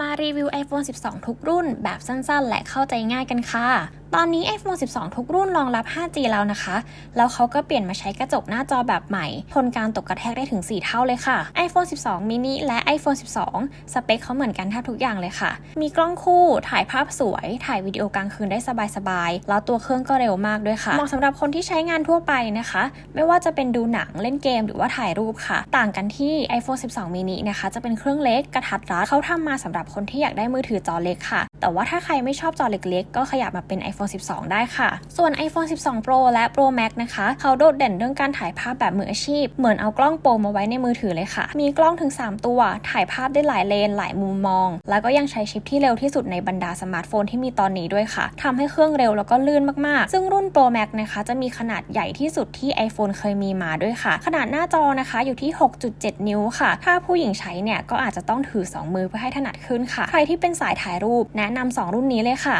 มารีวิว iPhone 12 ทุกรุ่นแบบสั้นๆ และเข้าใจง่ายกันค่ะ ตอนนี้ iPhone 12 ทุกรุ่นรองรับ 5G แล้วนะคะ แล้วเขาก็เปลี่ยนมาใช้กระจกหน้าจอแบบใหม่ ทนการตกกระแทกได้ถึง 4 เท่าเลยค่ะ iPhone 12 mini และ iPhone 12 สเปคเขาเหมือนกันแทบทุกอย่างเลยค่ะ มีกล้องคู่ ถ่ายภาพสวย ถ่ายวิดีโอกลางคืนได้สบายๆ แล้วตัวเครื่องก็เร็วมากด้วยค่ะ เหมาะสำหรับคนที่ใช้งานทั่วไปนะคะ ไม่ว่าจะเป็นดูหนัง เล่นเกม หรือว่าถ่ายรูปค่ะ ต่างกันที่ iPhone 12 mini นะคะ จะเป็นเครื่องเล็ก กระทัดรัดเขาทำมาสำหรับคนที่อยากได้มือถือจอเล็กค่ะ แต่ว่าถ้าใครไม่ชอบจอเล็กๆ ก็ขยับมาเป็น iPhone 12 ได้ค่ะ ส่วน iPhone 12 Pro และ Pro Max นะคะ เขาโดดเด่นเรื่องการถ่ายภาพแบบมืออาชีพ เหมือนเอากล้องโปรมาไว้ในมือถือเลยค่ะ มีกล้องถึง 3 ตัว ถ่ายภาพได้หลายเลน หลายมุมมอง แล้วก็ยังใช้ชิปที่เร็วที่สุดในบรรดาสมาร์ทโฟนที่มีตอนนี้ด้วยค่ะทำให้เครื่องเร็วแล้วก็ลื่นมากๆ ซึ่งรุ่น Pro Max นะคะ จะมีขนาดใหญ่ที่สุดที่ iPhone เคยมีมาด้วยค่ะ ขนาดหน้าจอนะคะอยู่ที่ 6.7 นิ้วค่ะ ถ้าผู้หญิงใช้เนี่ยก็อาจจะต้องถือ 2 มือเพื่อให้ถนัดขึ้นค่ะ ใครที่เป็นสายถ่ายรูปแนะนำสองรุ่นนี้เลยค่ะ